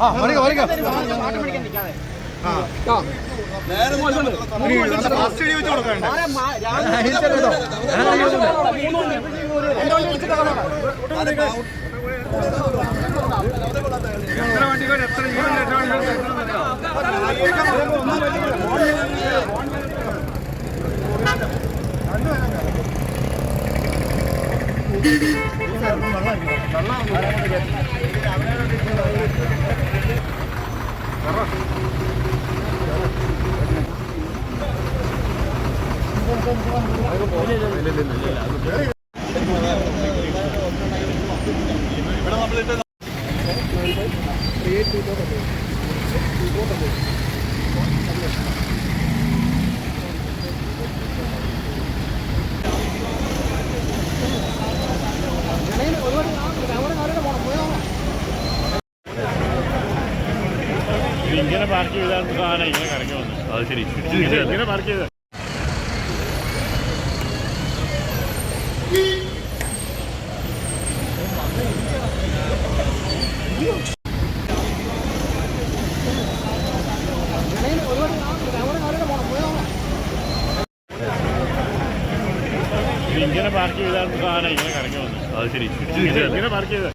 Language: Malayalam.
ആ വരയ്ക്കാം വരയ്ക്കാം എത്ര വണ്ടികൾ എത്ര വെള്ളം ഇങ്ങനെ പാർക്ക് ചെയ്താൽ ഇങ്ങനെ കറങ്ങി വന്നു. അത് ശരി. ഇങ്ങനെ പാർക്ക് ചെയ്ത ഇങ്ങനെ പാർക്ക് ചെയ്താൽ സാധനം ഇങ്ങനെ കറങ്ങി വന്നു. അത് ശരി. ഇങ്ങനെ പാർക്ക് ചെയ്ത